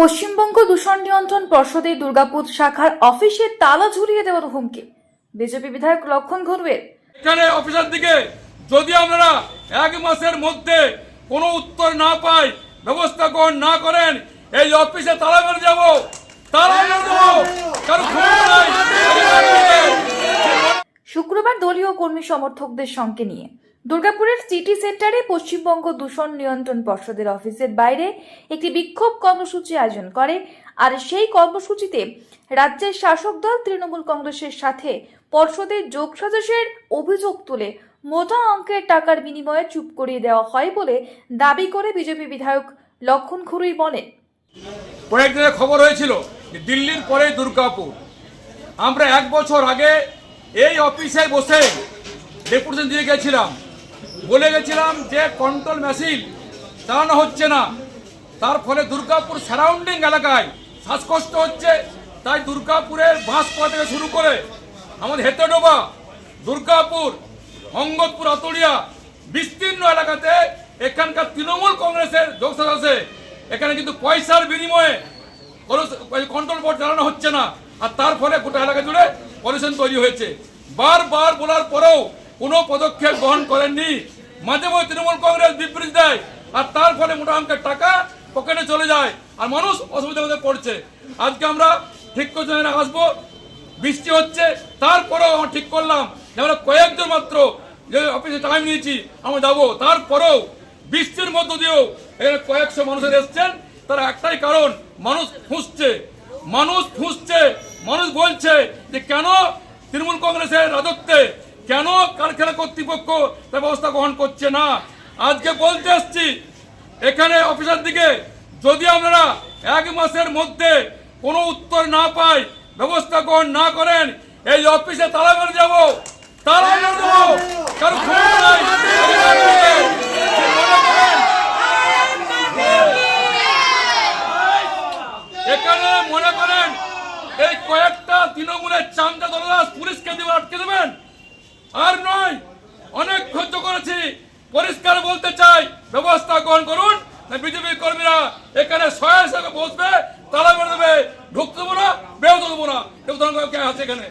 পশ্চিমবঙ্গ দূষণ নিয়ন্ত্রণ পর্ষদের দুর্গাপুর শাখার অফিসে তালা ঝুলিয়ে দেওয়ার হুমকি। বিজেপি বিধায়ক লক্ষণ ঘুরবের এখানে অফিসের দিকে যদি আপনারা এক মাসের মধ্যে কোনো উত্তর না পাই, ব্যবস্থা গ্রহণ না করেন, এই অফিসে তালা মেরে যাব তালা মেরে দেবো। কারও ক্ষমতা নাই। শুক্রবার দলীয় কর্মী সমর্থকদের সঙ্গে নিয়ে। দুর্গাপুরের সিটি সেন্টারে পশ্চিমবঙ্গ দূষণ নিয়ন্ত্রণ পর্ষদের অফিসের বাইরে একটি বিক্ষোভ কর্মসূচি আয়োজন করে। আর সেই কর্মসূচিতে রাজ্যের শাসক দল তৃণমূল কংগ্রেসের সাথে পর্ষদের যোগ যোগসাজশের অভিযোগ তুলে মোটা অঙ্কের টাকার বিনিময়ে চুপ করিয়ে দেওয়া হয় বলে দাবি করে বিজেপি বিধায়ক লক্ষণ খুরুই বলেন। কয়েকদিনের খবর হয়েছিল দিল্লির পরে দুর্গাপুর। আমরা এক বছর আগে এই অফিসে বসে ডেপুটেশন দিয়ে গেছিলাম। বলে গেছিলাম যে কন্ট্রোল মেশিন চালানো হচ্ছে না। তার ফলে দুর্গাপুর সারাউন্ডিং এলাকায় শ্বাসকষ্ট হচ্ছে। তাই দুর্গাপুরের বাঁশপা থেকে শুরু করে আমাদের হেতেডোবা, দুর্গাপুর অঙ্গতপুর আতলিয়া বিস্তীর্ণ এলাকাতে এখানকার তৃণমূল কংগ্রেসের যোগসাজ আছে। এখানে কিন্তু পয়সার বিনিময়ে কন্ট্রোল বোর্ড চালানো হচ্ছে না। আর তার ফলে গোটা এলাকা জুড়ে পলিউশন তৈরি হয়েছে। বারবার বলার পরেও কোনো পদক্ষেপ গ্রহণ করেননি। মাঝে মাঝে তৃণমূল কংগ্রেস বিবৃতি দেয়, আর তার ফলে মোটা অঙ্কের টাকা পকেটে চলে যায়, আর মানুষ অসুবিধার মধ্যে পড়ছে। আজকে আমরা ঠিক করতে আসব, বৃষ্টি হচ্ছে, তারপরেও আমরা ঠিক করলাম। যে আমরা কয়েকজন মাত্র যে অফিসে টাইম নিয়েছি, আমরা যাব। তারপরেও বৃষ্টির মধ্য দিয়েও এখানে কয়েকশো মানুষের এসছেন। তার একটাই কারণ, মানুষ ফুঁসছে মানুষ ফুঁসছে মানুষ বলছে যে কেন তৃণমূল কংগ্রেসের রাজত্বে কেন কারখানা কর্তৃপক্ষ তার ব্যবস্থা গ্রহণ করছে না? আজকে বলতে আসছি, এখানে অফিসার দিকে যদি আপনারা এক মাসের মধ্যে কোনো উত্তর না পাই, ব্যবস্থা গ্রহণ না করেন, এই অফিসে তালা মেরে যাব তালা মেরে দেবো কারও আর নয়, অনেক সহ্য করেছি পরিষ্কার বলতে চাই, ব্যবস্থা গ্রহণ করুন বিজেপি কর্মীরা এখানে শয়ে শয়ে বসবে, তালা মেরে দেবে, ঢুকতে দেবো না, বেরোতে দেবো না। দেবতা কে আছে এখানে?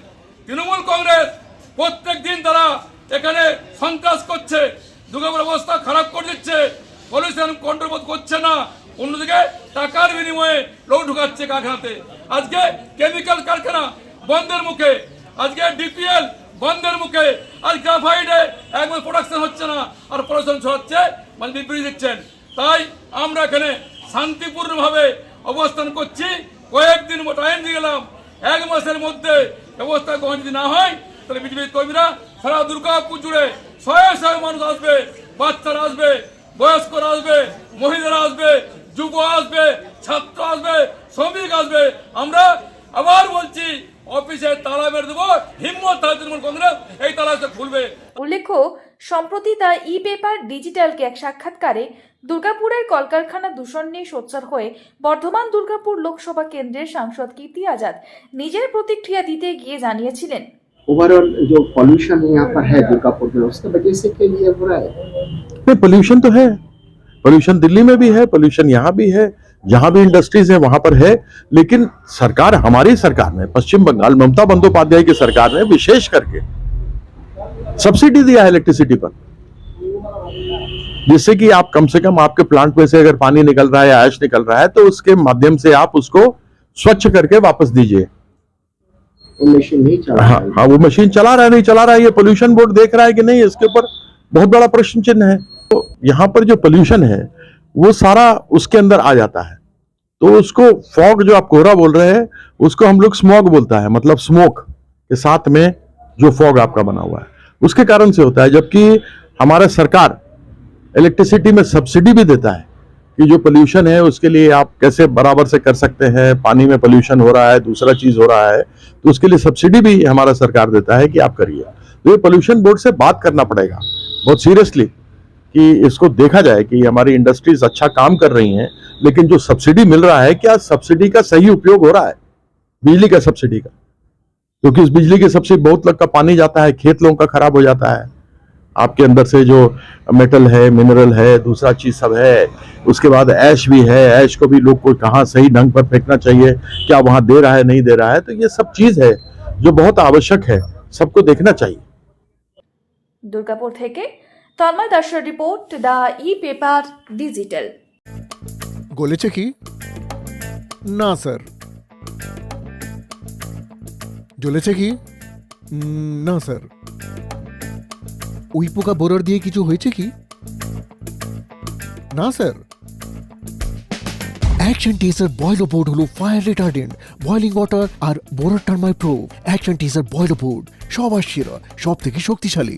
তৃণমূল কংগ্রেস, প্রত্যেক দিন তারা এখানে সন্ত্রাস করছে দুর্গাপুর অবস্থা খারাপ করে দিচ্ছে, পলিউশন কন্ট্রোল করছে না, অন্যদিকে টাকার বিনিময়ে লোক ঢুকাচ্ছে কারখানাতে। আজকে কেমিক্যাল কারখানা বন্ধের মুখে, আজকে ডিপিএল বন্ধের মুখে। আর গ্রাফাইডে একবার প্রোডাকশন হচ্ছে না, আর পলিউশন ছড়াচ্ছে মানে বিবৃতি দিচ্ছেন তাই আমরা এখানে শান্তিপূর্ণভাবে অবস্থান করছি। কয়েকদিন টাইম দিয়ে গেলাম। এক মাসের মধ্যে ব্যবস্থা গ্রহণ যদি না হয়, তাহলে বিজেপি কর্মীরা সারা দুর্গাপুর জুড়ে শয়ে শয়ে মানুষ আসবে, বাচ্চারা আসবে, বয়স্করা আসবে, মহিলারা আসবে যুব আসবে, ছাত্র আসবে, শ্রমিক আসবে। আমরা আবার বলছি অফিসে তালা মেরে দেবো হিম্মত থাকে তৃণমূল কংগ্রেস এই তালা এসে খুলবে উল্লেখ্য সম্প্রতি দ্য ই পেপার ডিজিটালকে এক সাক্ষাৎকারে দুর্গাপুরের কলকারখানা দূষণ নিয়ে সোচ্চার হয়ে বর্ধমান দুর্গাপুর লোকসভা কেন্দ্রের সাংসদ কীর্তি আজাদ নিজের প্রতিক্রিয়া দিতে গিয়ে জানিয়েছিলেন ओवरऑल जो पॉल्यूशन यहाँ पर है दुर्गापुर में उसके वजह से क्या ये हो रहा है नहीं पोल्यूशन तो है पोल्यूशन दिल्ली में भी है पोल्यूशन यहाँ भी है जहाँ भी इंडस्ट्रीज़ है वहाँ पर है लेकिन सरकार हमारी सरकार ने पश्चिम बंगाल ममता बंदोपाध्याय की सरकार ने विशेष करके सब्सिडी दिया है इलेक्ट्रिसिटी पर। जिससे कि आप कम से कम आपके प्लांट में से अगर पानी निकल रहा है या ऐश निकल रहा है तो उसके माध्यम से आप उसको स्वच्छ करके वापस दीजिए। मशीन नहीं चल हाँ हाँ। वो मशीन चला रहा है नहीं चला रहा है ये पोल्यूशन बोर्ड देख रहा है कि नहीं इसके ऊपर बहुत बड़ा प्रश्न चिन्ह है। तो यहाँ पर जो पोल्यूशन है वो सारा उसके अंदर आ जाता है। तो उसको फॉग जो आप कोहरा बोल रहे हैं, उसको हम लोग स्मॉग बोलता है मतलब स्मोक के साथ में जो फॉग आपका बना हुआ है। उसके कारण से होता है, जबकि हमारा सरकार इलेक्ट्रिसिटी में सब्सिडी भी देता है कि जो पोल्यूशन है, उसके लिए आप कैसे बराबर से कर सकते हैं, पानी में पोल्यूशन हो रहा है, दूसरा चीज़ हो रहा है तो उसके लिए सब्सिडी भी हमारा सरकार देता है कि आप करिए। तो ये पोल्यूशन बोर्ड से बात करना पड़ेगा, बहुत सीरियसली। कि इसको देखा जाए कि हमारी इंडस्ट्रीज़ अच्छा काम कर रही हैं, लेकिन जो सब्सिडी मिल रहा है, क्या सब्सिडी का सही उपयोग हो रहा है? बिजली का सब्सिडी का। क्योंकि तो इस बिजली की सब्सिडी बहुत लग का पानी जाता है, खेत लोगों का खराब हो जाता है। आपके अंदर से जो मेटल है मिनरल है, दूसरा चीज़ सब है। उसके बाद ऐश भी है ऐश को भी लोग को कहाँ सही ढंग पर फेंकना चाहिए, क्या वहाँ दे रहा है, नहीं दे रहा है तो ये सब चीज़ है, जो बहुत आवश्यक है, सबको देखना चाहिए। दुर्गापुर তন্ময় দাসের report the e paper digital গলেছে কি? না, স্যার। জ্বলেছে কি? না, স্যার। ওই পোকা বোরার দিয়ে কিছু হয়েছে কি? না, sir. Action Tesa boilo board হলো ফায়ার রিটার্ডেন্ট বয়লিং ওয়াটার আর borer termite proof action Tesa boilo board সবার সেরা সব থেকে শক্তিশালী।